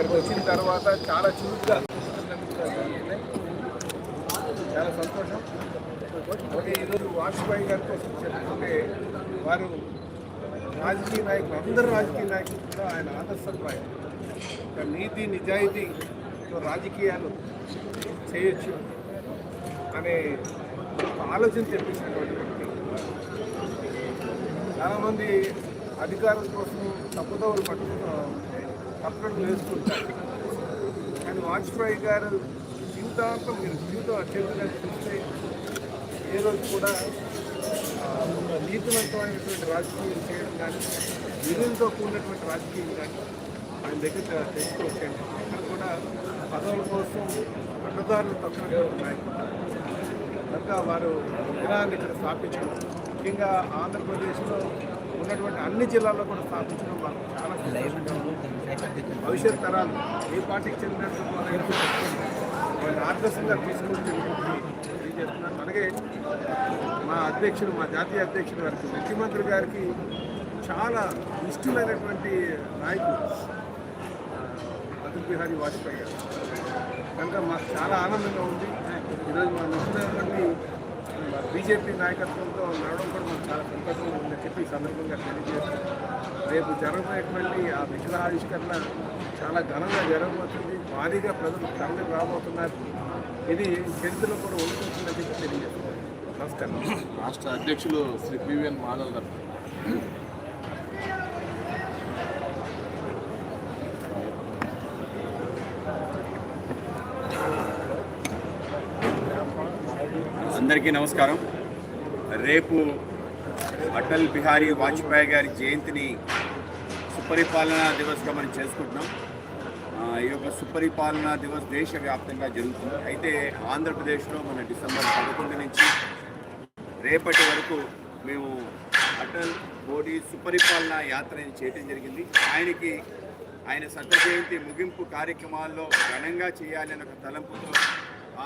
ఇక్కడికి వచ్చిన తర్వాత చాలా చురుగ్గా చాలా సంతోషం. ఒకటి ఈరోజు వాజ్పేయి గారి కోసం చెప్పుకుంటే వారు రాజకీయ నాయకులు అందరు రాజకీయ నాయకులు కూడా ఆయన ఆదర్శప్రాయం. నీతి నిజాయితీతో రాజకీయాలు చేయొచ్చు అనే ఆలోచన తెప్పించినటువంటి వ్యక్తి. చాలామంది అధికారం కోసం తప్పుదోవలు పట్టుకుంటూ తప్పడం వేసుకుంటారు. కానీ వాజ్పేయి గారు జీవితాంతం మీరు జీవితం అత్యంతగా చూస్తే ఏ రోజు కూడా నీతివంతమైనటువంటి రాజకీయం చేయడం కానీ విలువలతో కూడినటువంటి రాజకీయం కానీ ఆయన దగ్గర తెలుసుకోవచ్చండి. ఇక్కడ కూడా పదవుల కోసం అన్నదారులు తక్కువగా ఉన్నాయి. కనుక వారు విగ్రహాన్ని ఇక్కడ స్థాపించడం ముఖ్యంగా ఆంధ్రప్రదేశ్లో ఉన్నటువంటి అన్ని జిల్లాల్లో కూడా స్థాపించడం మాకు చాలా భవిష్యత్ తరాలు ఏ పార్టీకి చెందినట్టు వారైనా వాళ్ళని ఆదర్శంగా తీసుకొని తెలియజేస్తున్నాను అలాగే మా అధ్యక్షుడు మా జాతీయ అధ్యక్షుడు గారికి ముఖ్యమంత్రి గారికి చాలా ఇష్టమైనటువంటి నాయకుడు అటల్ బిహారీ వాజ్పేయి గారు. కనుక మాకు చాలా ఆనందంగా ఉంది. ఈరోజు మా ముఖ్యమైనటువంటి బీజేపీ నాయకత్వంతో నడవడం కూడా మాకు చాలా సంతోషంగా ఉందని చెప్పి ఈ సందర్భంగా తెలియజేస్తాను రేపు జరగబోయేటువంటి ఆ విగ్రహావిష్కరణ చాలా ఘనంగా జరగబోతుంది. భారీగా ప్రజలు తరలి రాబోతున్నారు. ఇది చరిత్రలో కూడా ఉండిపోతుందని చెప్పి తెలియజేస్తాం నమస్కారం. రాష్ట్ర అధ్యక్షులు శ్రీ పివిఎన్ మాధవ్ గారు. అందరికీ నమస్కారం. రేపు అటల్ బిహారీ వాజ్పేయి గారి జయంతిని సుపరిపాలనా దివస్గా మనం చేసుకుంటున్నాం. ఈ యొక్క సుపరిపాలనా దివస్ దేశవ్యాప్తంగా జరుగుతుంది. అయితే ఆంధ్రప్రదేశ్లో మన డిసెంబర్ పదకొండు నుంచి రేపటి వరకు మేము అటల్ మోడీ సుపరిపాలన యాత్రని చేయటం జరిగింది. ఆయనకి ఆయన శత జయంతి ముగింపు కార్యక్రమాల్లో ఘనంగా చేయాలనే ఒక తలంపుతో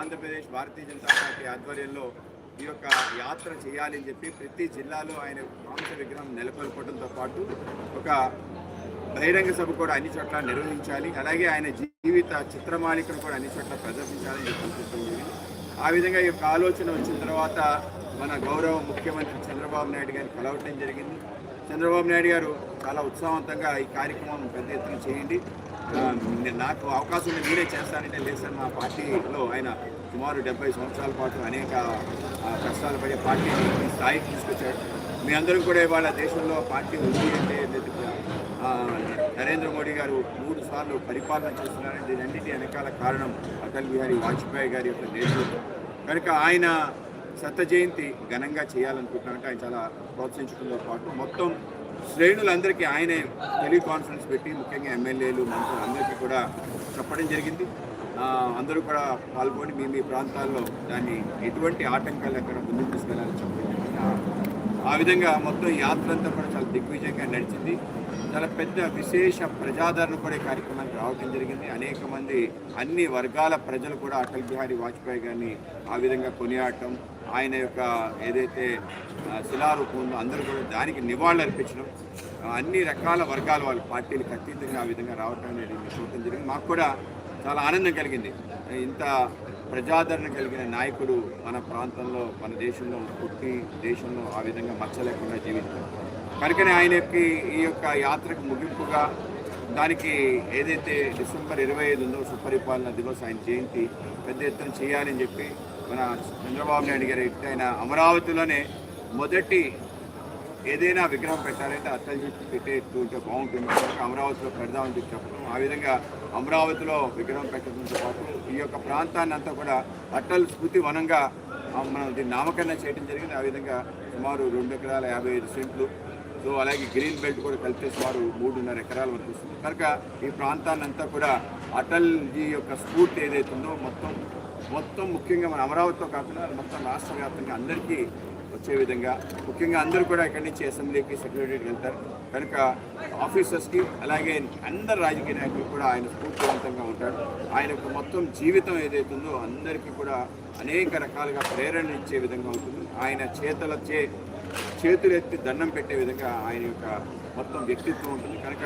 ఆంధ్రప్రదేశ్ భారతీయ జనతా పార్టీ ఆధ్వర్యంలో ఈ యొక్క యాత్ర చేయాలని చెప్పి ప్రతి జిల్లాలో ఆయన మాంస విగ్రహం నెలకొల్పడంతో పాటు ఒక బహిరంగ సభ కూడా అన్ని చోట్ల నిర్వహించాలి. అలాగే ఆయన జీవిత చిత్రమాలికను కూడా అన్ని చోట్ల ప్రదర్శించాలని చెప్పి ఆ విధంగా ఈ యొక్క ఆలోచన వచ్చిన తర్వాత మన గౌరవ ముఖ్యమంత్రి చంద్రబాబు నాయుడు గారిని కలవటం జరిగింది. చంద్రబాబు నాయుడు గారు చాలా ఉత్సాహవంతంగా ఈ కార్యక్రమం పెద్ద ఎత్తున చేయండి. నేను- నాకు అవకాశం ఉంది మీరే చేస్తానంటే లేదు మా పార్టీలో ఆయన సుమారు డెబ్బై సంవత్సరాల పాటు అనేక కష్టాలు పడే పార్టీని స్థాయికి తీసుకొచ్చాడు మీ అందరం కూడా ఇవాళ దేశంలో పార్టీ ఉంది అంటే నరేంద్ర మోడీ గారు మూడు సార్లు పరిపాలన చేస్తున్నారని దీనన్నిటి వెనకాల కారణం అటల్ బిహారీ వాజ్పేయి గారి యొక్క నేతృత్వం. కనుక ఆయన శత జయంతి ఘనంగా చేయాలనుకుంటున్నారంటే ఆయన చాలా ప్రోత్సహించడంతో పాటు మొత్తం శ్రేణులందరికీ ఆయనే టెలికాన్ఫరెన్స్ పెట్టి ముఖ్యంగా ఎమ్మెల్యేలు మంత్రులు అందరికీ కూడా చెప్పడం జరిగింది. అందరూ కూడా పాల్గొని మీ మీ ప్రాంతాల్లో దాన్ని ఎటువంటి ఆటంకాలు ఎక్కడ ముందుకు తీసుకెళ్ళాలని చెప్పడం జరిగింది. ఆ- విధంగా మొత్తం యాత్ర అంతా కూడా చాలా దిగ్విజయంగా నడిచింది. చాలా పెద్ద విశేష ప్రజాదరణ కూడా ఈ కార్యక్రమానికి రావడం జరిగింది. అనేక మంది అన్ని వర్గాల ప్రజలు కూడా అటల్ బిహారీ వాజ్పేయి గారిని ఆ విధంగా కొనియాడటం ఆయన యొక్క ఏదైతే శిలారూపం ఉందో అందరూ కూడా దానికి నివాళులు అర్పించడం అన్ని రకాల వర్గాల వాళ్ళ పార్టీలకు అతీతంగా ఆ విధంగా రావటం అనేది చూడటం జరిగింది. మాకు కూడా చాలా ఆనందం కలిగింది. ఇంత ప్రజాదరణ కలిగిన నాయకుడు మన ప్రాంతంలో మన దేశంలో పుట్టి దేశంలో ఆ విధంగా మచ్చలేకుండా జీవించారు. కనుకనే ఆయనకి ఈ యొక్క యాత్రకు ముగింపుగా దానికి ఏదైతే డిసెంబర్ ఇరవై ఐదు ఉందో సుపరిపాలన దివస్ ఆయన జయంతి పెద్ద ఎత్తున చేయాలని చెప్పి మన చంద్రబాబు నాయుడు గారు ఆయన అమరావతిలోనే మొదటి ఏదైనా విగ్రహం పెట్టాలంటే అర్థం చేసి ఉంటే బాగుంటుంది. అమరావతిలో పెడదామని చెప్పి చెప్పడం. ఆ విధంగా అమరావతిలో విగ్రహం పెట్టడంతో పాటు ఈ యొక్క ప్రాంతాన్ని అంతా కూడా అటల్ స్మృతి వనంగా మనం దీన్ని నామకరణ చేయడం జరిగింది. ఆ విధంగా సుమారు రెండు ఎకరాల యాభై ఐదు సెంట్లు సో అలాగే గ్రీన్ బెల్ట్ కూడా కలిపేసి సుమారు మూడున్నర ఎకరాల వరకు వస్తుంది కనుక ఈ ప్రాంతాన్ని అంతా కూడా అటల్ జీ యొక్క స్ఫూర్తి ఏదైతే ఉందో మొత్తం మొత్తం ముఖ్యంగా మన అమరావతితో కాకుండా మొత్తం రాష్ట్ర వ్యాప్తంగా అందరికీ వచ్చే విధంగా ముఖ్యంగా అందరూ కూడా ఇక్కడి నుంచి అసెంబ్లీకి సెక్రటరీకి వెళ్తారు. కనుక ఆఫీసర్స్కి అలాగే అందరు రాజకీయ నాయకులు కూడా ఆయన స్ఫూర్తివంతంగా ఉంటాడు ఆయన యొక్క మొత్తం జీవితం ఏదైతే ఉందో అందరికీ కూడా అనేక రకాలుగా ప్రేరణ ఇచ్చే విధంగా ఉంటుంది. ఆయన చేతలచే చేతులు ఎత్తి దండం పెట్టే విధంగా ఆయన యొక్క మొత్తం వ్యక్తిత్వం ఉంటుంది. కనుక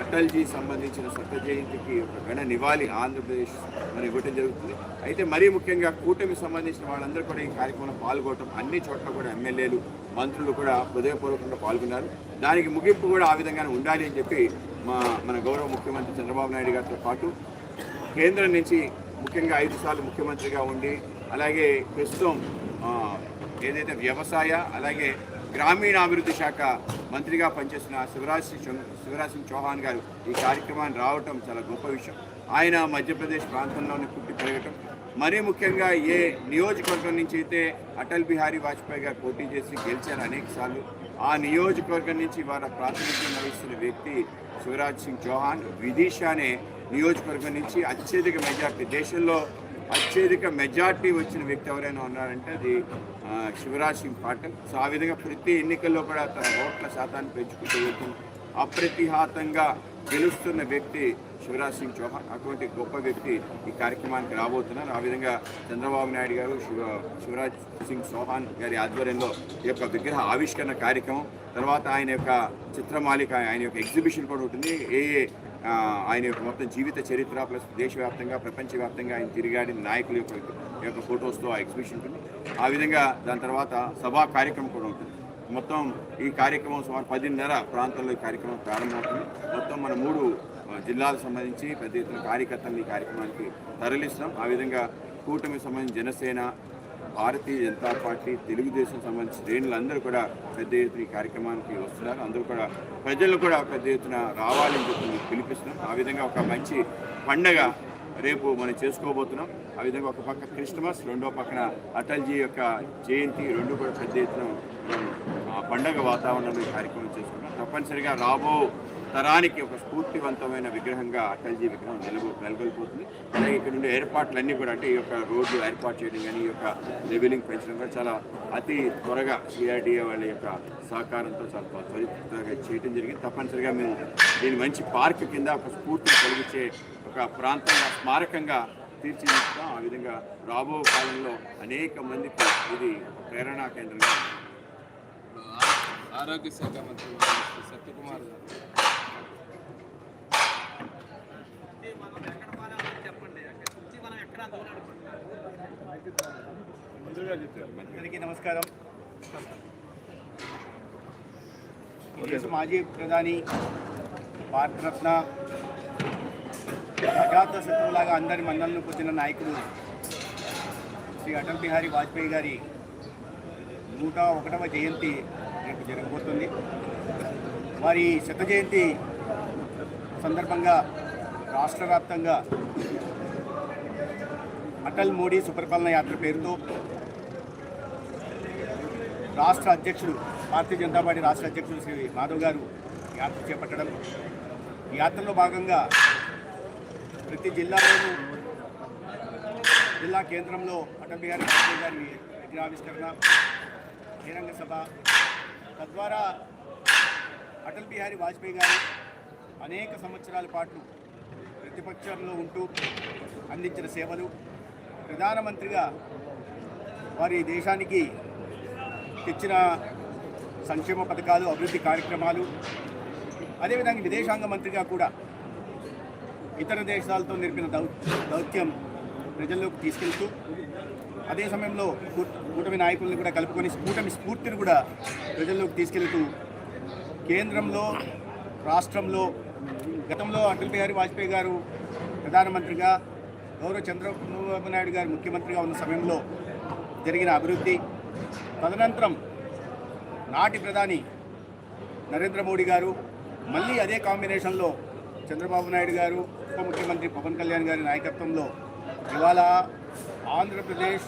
అటల్జీ సంబంధించిన శత జయంతికి ఒక ఘన నివాళి ఆంధ్రప్రదేశ్ మనం ఇవ్వటం జరుగుతుంది. అయితే మరీ ముఖ్యంగా కూటమి సంబంధించిన వాళ్ళందరూ కూడా ఈ కార్యక్రమంలో పాల్గొనడం అన్ని చోట్ల కూడా ఎమ్మెల్యేలు మంత్రులు కూడా హృదయపూర్వకంగా పాల్గొన్నారు. దానికి ముగింపు కూడా ఆ విధంగానే ఉండాలి అని చెప్పి మా మన గౌరవ ముఖ్యమంత్రి చంద్రబాబు నాయుడు గారితో పాటు కేంద్రం నుంచి ముఖ్యంగా ఐదు సార్లు ముఖ్యమంత్రిగా ఉండి అలాగే ప్రస్తుతం ఏదైతే వ్యవసాయ అలాగే గ్రామీణాభివృద్ధి శాఖ మంత్రిగా పనిచేసిన శివరాజ్ సింగ్ శివరాజ్ సింగ్ చౌహాన్ గారు ఈ కార్యక్రమాన్ని రావటం చాలా గొప్ప విషయం. ఆయన మధ్యప్రదేశ్ ప్రాంతంలోనే పుట్టి పెరగటం. మరీ ముఖ్యంగా ఏ నియోజకవర్గం నుంచి అయితే అటల్ బిహారీ వాజ్పేయి గారు పోటీ చేసి గెలిచారు అనేక సార్లు ఆ నియోజకవర్గం నుంచి వాళ్ళ ప్రాతినిధ్యం వహిస్తున్న వ్యక్తి శివరాజ్ సింగ్ చౌహాన్ విదిశానే నియోజకవర్గం నుంచి అత్యధిక మెజార్టీ దేశంలో అత్యధిక మెజార్టీ వచ్చిన వ్యక్తి ఎవరైనా ఉన్నారంటే అది శివరాజ్ సింగ్ పాటిల్. సో ఆ విధంగా ప్రతి ఎన్నికల్లో కూడా తన ఓట్ల శాతాన్ని పెంచుకుంటూ వెళ్తుంది. అప్రతిహాతంగా గెలుస్తున్న వ్యక్తి శివరాజ్ సింగ్ చౌహాన్. అటువంటి గొప్ప వ్యక్తి ఈ కార్యక్రమానికి రాబోతున్నారు. ఆ విధంగా చంద్రబాబు నాయుడు గారు శివ శివరాజ్ సింగ్ చౌహాన్ గారి ఆధ్వర్యంలో ఈ యొక్క విగ్రహ ఆవిష్కరణ కార్యక్రమం తర్వాత ఆయన యొక్క చిత్రమాలిక ఆయన యొక్క ఎగ్జిబిషన్ కూడా ఉంటుంది. ఏ ఏ ఆయన యొక్క మొత్తం జీవిత చరిత్ర ప్లస్ దేశవ్యాప్తంగా ప్రపంచవ్యాప్తంగా ఆయన తిరిగాడిన నాయకుల యొక్క యొక్క ఫొటోస్తో ఆ ఎగ్జిబిషన్ ఉంటుంది. ఆ విధంగా దాని తర్వాత సభా కార్యక్రమం కూడా ఉంటుంది. మొత్తం ఈ కార్యక్రమం సుమారు పదిన్నర ప్రాంతంలో ఈ కార్యక్రమం ప్రారంభమవుతుంది. మొత్తం మన మూడు జిల్లాలకు సంబంధించి పెద్ద ఎత్తున కార్యకర్తలు ఈ కార్యక్రమానికి తరలిస్తాం ఆ విధంగా కూటమికి సంబంధించి జనసేన భారతీయ జనతా పార్టీ తెలుగుదేశం సంబంధించిన శ్రేణులందరూ కూడా పెద్ద ఎత్తున ఈ కార్యక్రమానికి వస్తున్నారు. అందరూ కూడా ప్రజలు కూడా పెద్ద ఎత్తున రావాలని చెప్పి పిలిపిస్తున్నాం. ఆ విధంగా ఒక మంచి పండగ రేపు మనం చేసుకోబోతున్నాం. ఆ విధంగా ఒక పక్క క్రిస్టమస్ రెండో పక్కన అటల్జీ యొక్క జయంతి రెండు కూడా పెద్ద ఎత్తున పండగ వాతావరణంలో ఈ కార్యక్రమం చేసుకున్నాం తప్పనిసరిగా రాబో తరానికి ఒక స్ఫూర్తివంతమైన విగ్రహంగా అటల్జీ విగ్రహం నెలగొ నెలకొల్పోతుంది అలాగే ఇక్కడ ఉండే ఏర్పాట్లన్నీ కూడా అంటే ఈ యొక్క రోడ్లు ఏర్పాటు చేయడం కానీ ఈ యొక్క లెవెలింగ్ పెంచడం కానీ చాలా అతి త్వరగా సిఆర్డీఏ వాళ్ళ యొక్క సహకారంతో చాలా త్వరితగా చేయడం జరిగింది. తప్పనిసరిగా మేము దీని మంచి పార్క్ కింద ఒక స్ఫూర్తిని కలిగించే ఒక ప్రాంతంగా స్మారకంగా తీర్చిదిద్దుతాం. ఆ విధంగా రాబో కాలంలో అనేక మందికి ఇది ప్రేరణా కేంద్రంగా ఆరోగ్య శాఖ మంత్రి సత్యకుమార్ గారు. అందరికీ నమస్కారం. మాజీ ప్రధాని భారతరత్న అజాత శత్రువులాగా అందరి మన్నలను పొందిన నాయకుడు శ్రీ అటల్ బిహారీ వాజ్పేయి గారి నూట ఒకటవ జయంతి రేపు జరగబోతుంది. వారి శత జయంతి సందర్భంగా రాష్ట్ర వ్యాప్తంగా అటల్ మోడీ సుపరిపాలన యాత్ర పేరుతో రాష్ట్ర అధ్యక్షుడు భారతీయ జనతా పార్టీ రాష్ట్ర అధ్యక్షుడు శ్రీ మాధవ్ గారు యాత్ర చేపట్టడం. యాత్రలో భాగంగా ప్రతి జిల్లాలోనూ జిల్లా కేంద్రంలో అటల్ బిహారీ వాజ్పేయి గారి విగ్రహావిష్కరణ బహిరంగ సభ తద్వారా అటల్ బిహారీ వాజ్పేయి గారు అనేక సంవత్సరాల పాటు ప్రతిపక్షంలో ఉంటూ అందించిన సేవలు ప్రధానమంత్రిగా వారి దేశానికి తెచ్చిన సంక్షేమ పథకాలు అభివృద్ధి కార్యక్రమాలు అదేవిధంగా విదేశాంగ మంత్రిగా కూడా ఇతర దేశాలతో నేర్పిన దౌ దౌత్యం ప్రజల్లోకి తీసుకెళ్తూ అదే సమయంలో కూటమి నాయకుల్ని కూడా కలుపుకొని కూటమి స్ఫూర్తిని కూడా ప్రజల్లోకి తీసుకెళ్తూ కేంద్రంలో రాష్ట్రంలో గతంలో అటల్ బిహారీ వాజ్పేయి గారు ప్రధానమంత్రిగా గౌరవ చంద్రబాబు నాయుడు గారు ముఖ్యమంత్రిగా ఉన్న సమయంలో జరిగిన అభివృద్ధి తదనంతరం నాటి ప్రధాని నరేంద్ర మోడీ గారు మళ్ళీ అదే కాంబినేషన్లో చంద్రబాబు నాయుడు గారు ఉప ముఖ్యమంత్రి పవన్ కళ్యాణ్ గారి నాయకత్వంలో ఇవాళ ఆంధ్రప్రదేశ్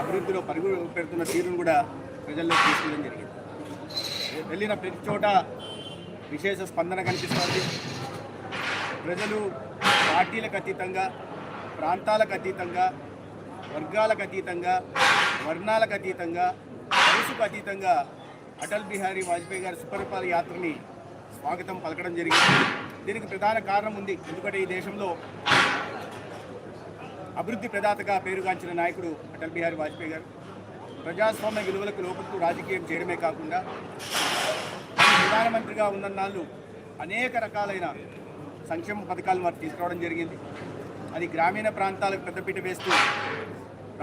అభివృద్ధిలో పరుగు పెడుతున్న తీరును కూడా ప్రజల్లో తీసుకెళ్ళడం జరిగింది. వెళ్ళిన ప్రతి చోట విశేష స్పందన కనిపిస్తుంది. ప్రజలు పార్టీలకు అతీతంగా ప్రాంతాలకు అతీతంగా వర్గాలకు అతీతంగా వర్ణాలకు అతీతంగా వయసుకు అతీతంగా అటల్ బిహారీ వాజ్పేయి గారి సుపరిపాల యాత్రని స్వాగతం పలకడం జరిగింది. దీనికి ప్రధాన కారణం ఉంది. ఎందుకంటే ఈ దేశంలో అభివృద్ధి ప్రదాతగా పేరుగాంచిన నాయకుడు అటల్ బిహారీ వాజ్పేయి గారు ప్రజాస్వామ్య విలువలకు లోపడుతూ రాజకీయం చేయడమే కాకుండా ప్రధానమంత్రిగా ఉన్నన్నాళ్ళు అనేక రకాలైన సంక్షేమ పథకాలు వారు తీసుకురావడం జరిగింది. అది గ్రామీణ ప్రాంతాలకు పెద్దపీట వేస్తూ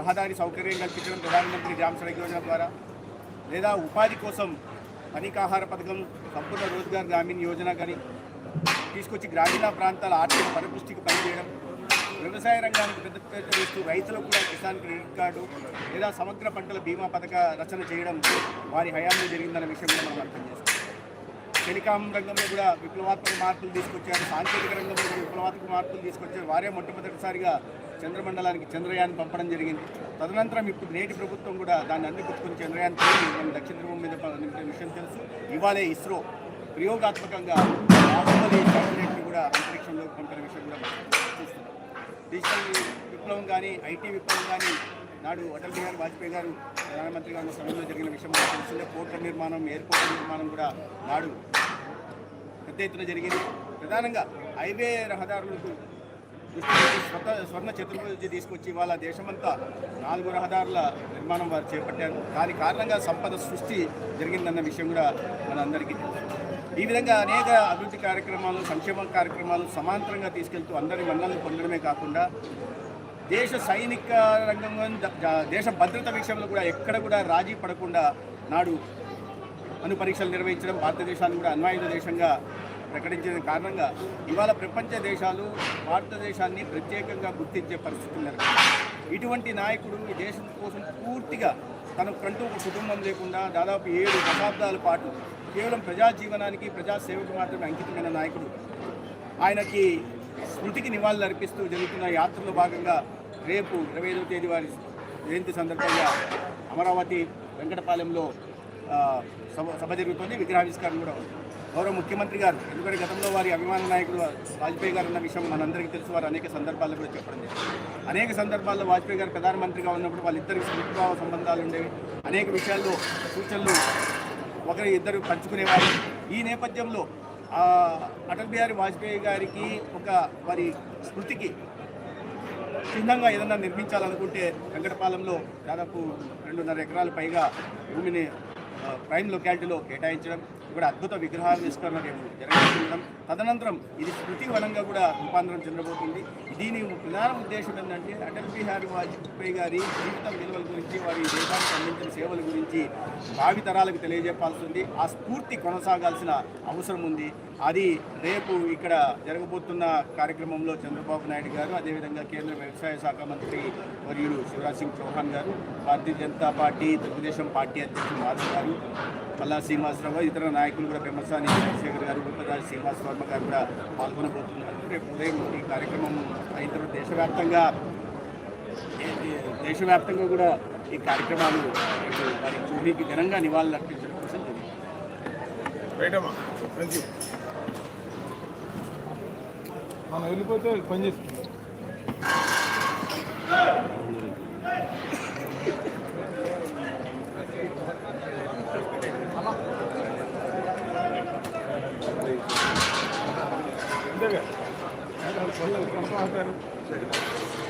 రహదారి సౌకర్యం కల్పించడం ప్రధానమంత్రి గ్రామ సడక్ యోజన ద్వారా లేదా ఉపాధి కోసం పనికాహార పథకం సంపూర్ణ రోజ్గార్ గ్రామీణ యోజన కానీ తీసుకొచ్చి గ్రామీణ ప్రాంతాల ఆర్థిక పరిపుష్టికి పనిచేయడం వ్యవసాయ రంగానికి పెద్ద చేస్తూ వేస్తూ రైతులకు కూడా కిసాన్ క్రెడిట్ కార్డు లేదా సమగ్ర పంటల బీమా పథక రచన చేయడం వారి హయాంలో జరిగిందన్న విషయం కూడా మనం అర్థం చేస్తాం టెలికాం రంగంలో కూడా విప్లవాత్మక మార్పులు తీసుకొచ్చారు. సాంకేతిక రంగంలో కూడా విప్లవాత్మక మార్పులు తీసుకొచ్చారు. వారే మొట్టమొదటిసారిగా చంద్రమండలానికి చంద్రయాన్ పంపడం జరిగింది. తదనంతరం ఇప్పుడు నేటి ప్రభుత్వం కూడా దాన్ని అందిపుచ్చుకుని చంద్రయాన్ మనం దక్షిణ ధ్రువం మీద నింపిన విషయం తెలుసు. ఇవాళే ఇస్రో ప్రయోగాత్మకంగా కూడా అంతరిక్షంలోకి పంపిన విషయం కూడా డిజిటల్ విప్లవం కానీ ఐటీ విప్లవం కానీ నాడు అటల్ బిహారీ వాజ్పేయి గారు ప్రధానమంత్రిగా ఉన్న సమయంలో జరిగిన విషయం తెలిసిందే. పోర్ట్ల నిర్మాణం ఎయిర్పోర్ట్ నిర్మాణం కూడా నాడు పెద్ద ఎత్తున జరిగింది. ప్రధానంగా హైవే రహదారులకు స్వర్ణ చతుర్భుజి తీసుకొచ్చి వాళ్ళ దేశమంతా నాలుగు రహదారుల నిర్మాణం వారు చేపట్టారు. దాని కారణంగా సంపద సృష్టి జరిగిందన్న విషయం కూడా మనందరికీ తెలుసు. ఈ విధంగా అనేక అభివృద్ధి కార్యక్రమాలు సంక్షేమ కార్యక్రమాలు సమాంతరంగా తీసుకెళ్తూ అందరి మన్నలను పొందడమే కాకుండా దేశ సైనిక రంగంలో దేశ భద్రత విషయంలో కూడా ఎక్కడ కూడా రాజీ పడకుండా నాడు అను పరీక్షలు నిర్వహించడం భారతదేశాన్ని కూడా అన్వాయుధ దేశంగా ప్రకటించిన కారణంగా ఇవాళ ప్రపంచ దేశాలు భారతదేశాన్ని ప్రత్యేకంగా గుర్తించే పరిస్థితులు నెలకొన్నాయి ఇటువంటి నాయకుడు ఈ దేశం కోసం పూర్తిగా తనకంటూ ఒక కుటుంబం లేకుండా దాదాపు ఏడు దశాబ్దాల పాటు కేవలం ప్రజా జీవనానికి మాత్రమే అంకితమైన నాయకుడు. ఆయనకి స్మృతికి నివాళులు అర్పిస్తూ జరుగుతున్న యాత్రలో భాగంగా రేపు ఇరవై ఐదవ తేదీ వారి జయంతి సందర్భంగా అమరావతి వెంకటపాలెంలో సభ సభ జరుగుతుంది. విగ్రహావిష్కారం కూడా ఉంది. గౌరవ ముఖ్యమంత్రి గారు ఎందుకంటే గతంలో వారి అభిమాన నాయకుడు వాజ్పేయి గారు అన్న విషయం మనందరికీ తెలుసు వారు అనేక సందర్భాల్లో కూడా చెప్పడం జరిగింది. అనేక సందర్భాల్లో వాజ్పేయి గారు ప్రధానమంత్రిగా ఉన్నప్పుడు వాళ్ళిద్దరికి స్నేహభావ సంబంధాలు ఉండేవి. అనేక విషయాల్లో సూచనలు ఒకరి ఇద్దరు పంచుకునేవారు. ఈ నేపథ్యంలో అటల్ బిహారీ వాజ్పేయి గారికి ఒక వారి స్మృతికి చిహ్నంగా ఏదన్నా నిర్మించాలనుకుంటే వెంకటపాలెంలో దాదాపు రెండున్నర ఎకరాల పైగా భూమిని ప్రైమ్ లొకాలిటీలో కేటాయించడం ఇక్కడ అద్భుత విగ్రహాలు రేపు జరగబోతుండడం తదనంతరం ఇది స్మృతి వనంగా కూడా రూపాంతరం చెందబోతుంది. దీని ప్రధాన ఉద్దేశం ఏంటంటే అటల్ బిహారీ వాజ్పేయి గారి జీవితం విలువల గురించి వారి దేశానికి అందించిన సేవల గురించి భావి తరాలకు ఆ స్ఫూర్తి కొనసాగాల్సిన అవసరం ఉంది. అది రేపు ఇక్కడ జరగబోతున్న కార్యక్రమంలో చంద్రబాబు నాయుడు గారు అదేవిధంగా కేంద్ర వ్యవసాయ శాఖ మంత్రి వర్యుడు శివరాజ్ సింగ్ చౌహాన్ గారు భారతీయ జనతా పార్టీ తెలుగుదేశం పార్టీ అధ్యక్షుడు మాధవ్ గారు పల్లా శ్రీనివాసరావు ఇతర నాయకులు కూడా పెమ్మసాని చంద్రశేఖర్ గారు ఉపరాజు శ్రీనివాస వర్మ గారు కూడా పాల్గొనబోతున్నారు. రేపు ఉదయం ఈ కార్యక్రమం అయిన తర్వాత దేశవ్యాప్తంగా దేశవ్యాప్తంగా కూడా ఈ కార్యక్రమాలు వారి చూడీకి ఘనంగా నివాళులు అర్పించడం కోసం మనం వెళ్ళిపోతే పని Teşekkür.